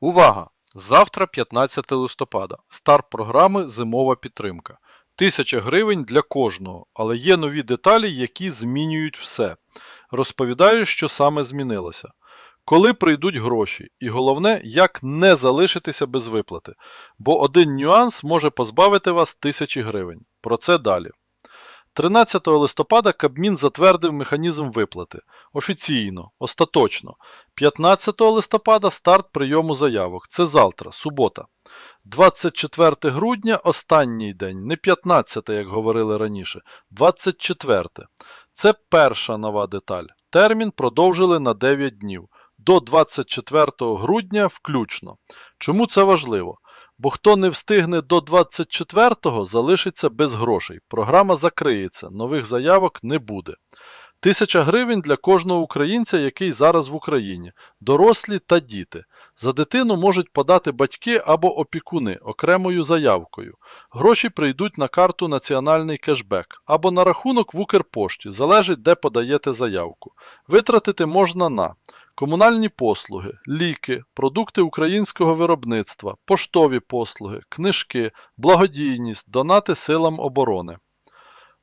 Увага! Завтра 15 листопада. Старт програми Зимова підтримка. Тисяча гривень для кожного, але є нові деталі, які змінюють все. Розповідаю, що саме змінилося. Коли прийдуть гроші, і головне, як не залишитися без виплати, бо один нюанс може позбавити вас тисячі гривень. Про це далі. 13 листопада Кабмін затвердив механізм виплати. Офіційно, остаточно. 15 листопада старт прийому заявок. Це завтра, субота. 24 грудня останній день, не 15, як говорили раніше, 24. Це перша нова деталь. Термін продовжили на 9 днів. До 24 грудня включно. Чому це важливо? Бо хто не встигне до 24-го, залишиться без грошей. Програма закриється, нових заявок не буде. Тисяча гривень для кожного українця, який зараз в Україні, дорослі та діти. За дитину можуть подати батьки або опікуни окремою заявкою. Гроші прийдуть на карту Національний кешбек або на рахунок в Укрпошті, залежить де подаєте заявку. Витратити можна на комунальні послуги, ліки, продукти українського виробництва, поштові послуги, книжки, благодійність, донати силам оборони.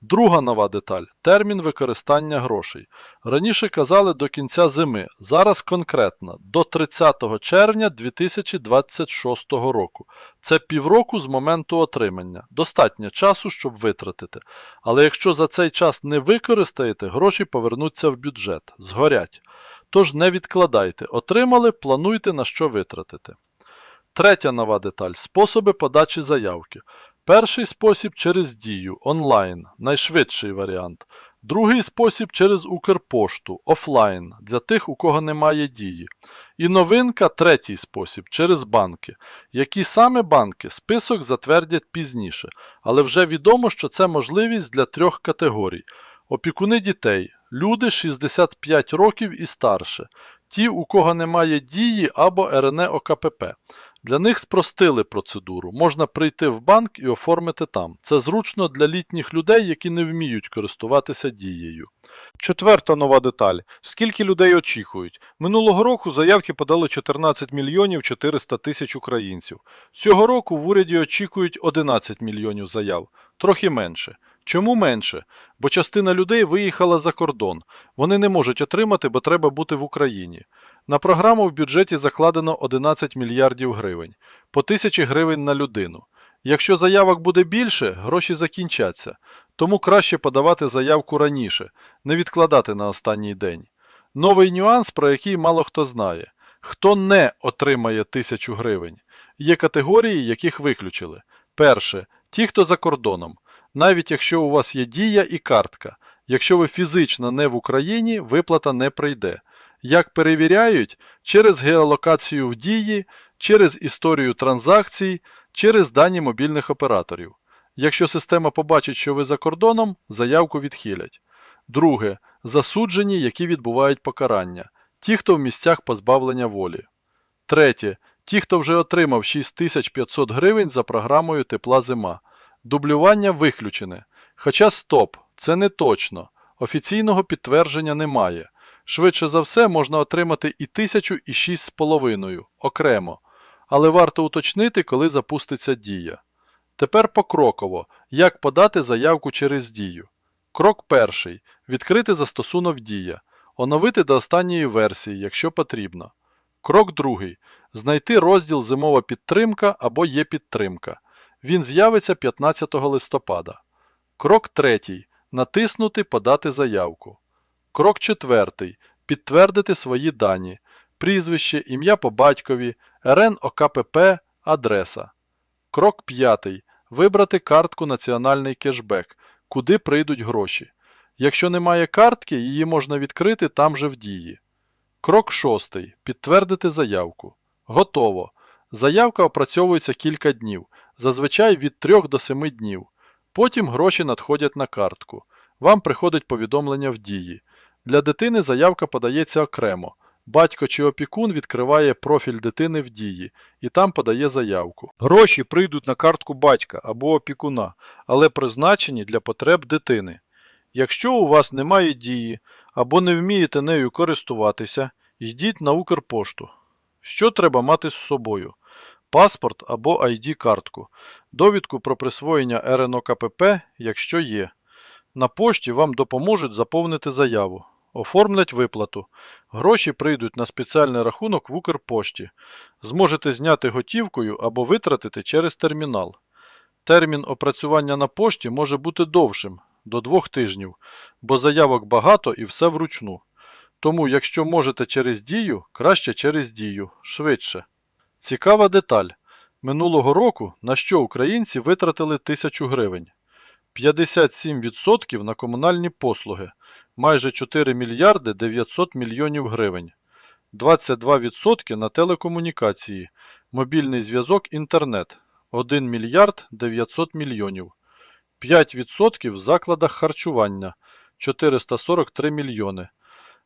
Друга нова деталь термін використання грошей. Раніше казали до кінця зими, зараз конкретно до 30 червня 2026 року. Це півроку з моменту отримання. Достатньо часу, щоб витратити. Але якщо за цей час не використаєте, гроші повернуться в бюджет, згорять. Тож не відкладайте, отримали, плануйте на що витратити. Третя нова деталь способи подачі заявки. Перший спосіб через дію онлайн, найшвидший варіант. Другий спосіб через Укрпошту офлайн для тих, у кого немає дії. І новинка третій спосіб через банки. Які саме банки список затвердять пізніше, але вже відомо, що це можливість для трьох категорій: опікуни дітей, люди 65 років і старше, ті, у кого немає дії або РНЕ ОКПП. Для них спростили процедуру. Можна прийти в банк і оформити там. Це зручно для літніх людей, які не вміють користуватися дією. Четверта нова деталь. Скільки людей очікують? Минулого року заявки подали 14 мільйонів 400 тисяч українців. Цього року в уряді очікують 11 мільйонів заяв, трохи менше. Чому менше? Бо частина людей виїхала за кордон. Вони не можуть отримати, бо треба бути в Україні. На програму в бюджеті закладено 11 мільярдів гривень, по тисячі гривень на людину. Якщо заявок буде більше, гроші закінчаться, тому краще подавати заявку раніше, не відкладати на останній день. Новий нюанс, про який мало хто знає. Хто не отримає тисячу гривень? Є категорії, яких виключили. Перше ті, хто за кордоном. Навіть якщо у вас є дія і картка. Якщо ви фізично не в Україні, виплата не прийде. Як перевіряють? Через геолокацію в дії, через історію транзакцій, через дані мобільних операторів. Якщо система побачить, що ви за кордоном, заявку відхилять. Друге. Засуджені, які відбувають покарання. Ті, хто в місцях позбавлення волі. Третє. Ті, хто вже отримав 6500 гривень за програмою Тепла зима. Дублювання виключене. Хоча стоп, це не точно. Офіційного підтвердження немає. Швидше за все можна отримати і 1000, і 6,5 окремо. Але варто уточнити, коли запуститься дія. Тепер покроково, як подати заявку через дію. Крок перший. Відкрити застосунок Дія. Оновити до останньої версії, якщо потрібно. Крок другий. Знайти розділ Зимова підтримка або є підтримка. Він з'явиться 15 листопада. Крок третій. Натиснути Подати заявку. Крок четвертий. Підтвердити свої дані. Прізвище, ім'я по батькові, РН ОКПП, адреса. Крок п'ятий. Вибрати картку Національний кешбек, куди прийдуть гроші. Якщо немає картки, її можна відкрити там же в дії. Крок шостий. Підтвердити заявку. Готово. Заявка опрацьовується кілька днів, зазвичай від 3 до 7 днів. Потім гроші надходять на картку. Вам приходить повідомлення в дії. Для дитини заявка подається окремо. Батько чи опікун відкриває профіль дитини в дії і там подає заявку. Гроші прийдуть на картку батька або опікуна, але призначені для потреб дитини. Якщо у вас немає дії або не вмієте нею користуватися, йдіть на Укрпошту. Що треба мати з собою? Паспорт або ID-картку, довідку про присвоєння РНО-КПП, якщо є. На пошті вам допоможуть заповнити заяву. Оформлять виплату. Гроші прийдуть на спеціальний рахунок в Укрпошті. Зможете зняти готівкою або витратити через термінал. Термін опрацювання на пошті може бути довшим до двох тижнів, бо заявок багато і все вручну. Тому, якщо можете через дію, краще через дію, швидше. Цікава деталь. Минулого року на що українці витратили 1000 гривень? 57% на комунальні послуги, майже 4 мільярди 900 мільйонів гривень, 22% на телекомунікації, мобільний зв'язок інтернет. 1 мільярд 900 мільйонів, 5% в закладах харчування. 443 мільйони,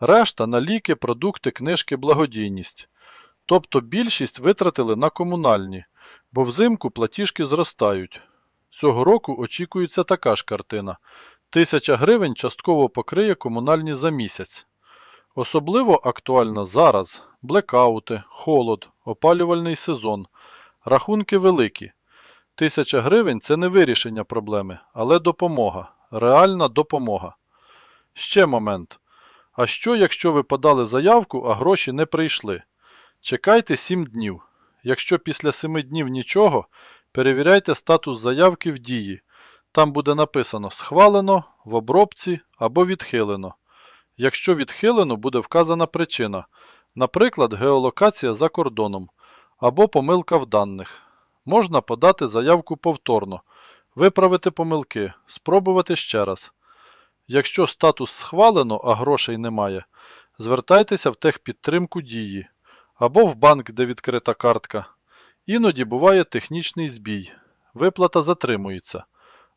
решта на ліки, продукти, книжки, благодійність. Тобто більшість витратили на комунальні, бо взимку платіжки зростають. Цього року очікується така ж картина. Тисяча гривень частково покриє комунальні за місяць. Особливо актуально зараз блекаути, холод, опалювальний сезон. Рахунки великі. Тисяча гривень це не вирішення проблеми, але допомога. Реальна допомога. Ще момент. А що, якщо ви подали заявку, а гроші не прийшли? Чекайте 7 днів. Якщо після 7 днів нічого, перевіряйте статус заявки в дії. Там буде написано схвалено, в обробці або відхилено. Якщо відхилено, буде вказана причина, наприклад, геолокація за кордоном або помилка в даних. Можна подати заявку повторно, виправити помилки, спробувати ще раз. Якщо статус схвалено, а грошей немає, звертайтеся в техпідтримку дії або в банк, де відкрита картка. Іноді буває технічний збій. Виплата затримується,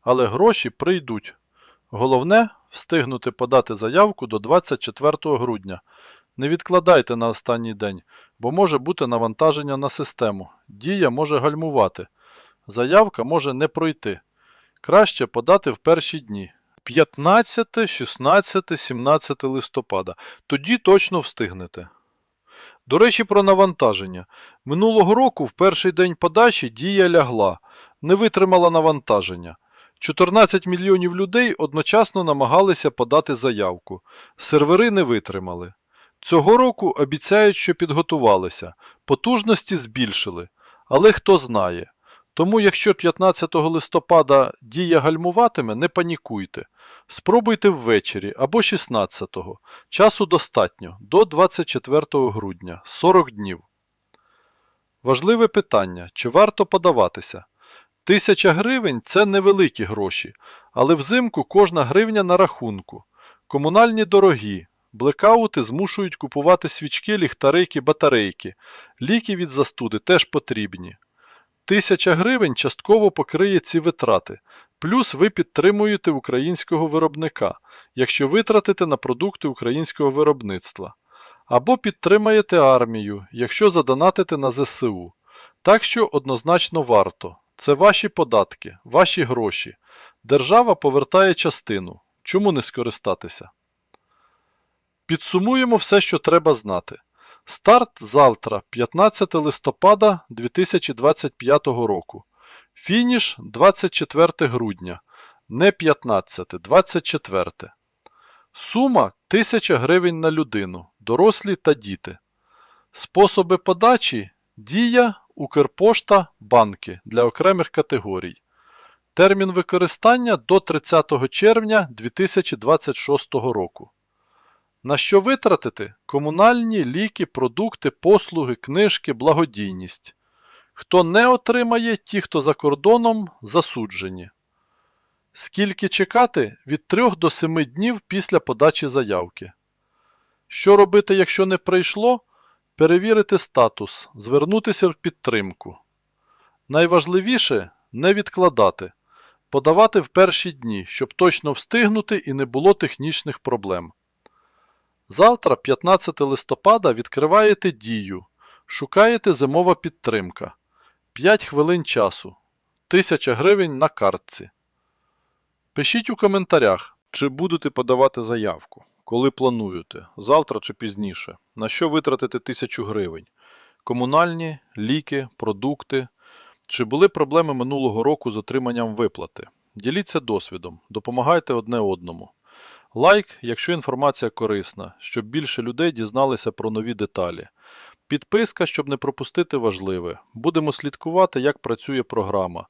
але гроші прийдуть. Головне встигнути подати заявку до 24 грудня. Не відкладайте на останній день, бо може бути навантаження на систему. Дія може гальмувати. Заявка може не пройти. Краще подати в перші дні. 15, 16, 17 листопада. Тоді точно встигнете. До речі, про навантаження. Минулого року в перший день подачі дія лягла, не витримала навантаження. 14 мільйонів людей одночасно намагалися подати заявку. Сервери не витримали. Цього року обіцяють, що підготувалися, потужності збільшили. Але хто знає. Тому, якщо 15 листопада дія гальмуватиме, не панікуйте. Спробуйте ввечері або 16-го. Часу достатньо до 24 грудня 40 днів. Важливе питання: чи варто подаватися? Тисяча гривень це невеликі гроші, але взимку кожна гривня на рахунку. Комунальні дорогі, блекаути змушують купувати свічки, ліхтарики, батарейки. Ліки від застуди теж потрібні. Тисяча гривень частково покриє ці витрати. Плюс ви підтримуєте українського виробника, якщо витратите на продукти українського виробництва. Або підтримаєте армію, якщо задонатите на ЗСУ. Так що однозначно варто. Це ваші податки, ваші гроші. Держава повертає частину. Чому не скористатися? Підсумуємо все, що треба знати. Старт завтра, 15 листопада 2025 року. Фініш 24 грудня. Не 15, 24. Сума 1000 гривень на людину, дорослі та діти. Способи подачі Дія, Укрпошта, банки для окремих категорій. Термін використання до 30 червня 2026 року. На що витратити? Комунальні, ліки, продукти, послуги, книжки, благодійність. Хто не отримає, ті, хто за кордоном, засуджені. Скільки чекати? Від 3 до 7 днів після подачі заявки. Що робити, якщо не прийшло? Перевірити статус, звернутися в підтримку. Найважливіше не відкладати, подавати в перші дні, щоб точно встигнути і не було технічних проблем. Завтра, 15 листопада, відкриваєте дію, шукаєте зимова підтримка. 5 хвилин часу. 1000 гривень на картці. Пишіть у коментарях, чи будете подавати заявку, коли плануєте, завтра чи пізніше, на що витратите 1000 гривень. комунальні, ліки, продукти. Чи були проблеми минулого року з отриманням виплати? Діліться досвідом, допомагайте одне одному. Лайк, якщо інформація корисна, щоб більше людей дізналися про нові деталі. Підписка, щоб не пропустити важливе. Будемо слідкувати, як працює програма,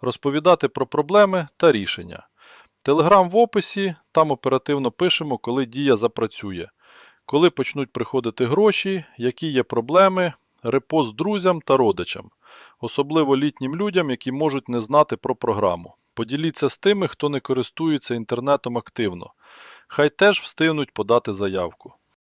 розповідати про проблеми та рішення. Телеграм в описі, там оперативно пишемо, коли дія запрацює, коли почнуть приходити гроші, які є проблеми, репост друзям та родичам, особливо літнім людям, які можуть не знати про програму. Поділіться з тими, хто не користується інтернетом активно. Хай теж встигнуть подати заявку.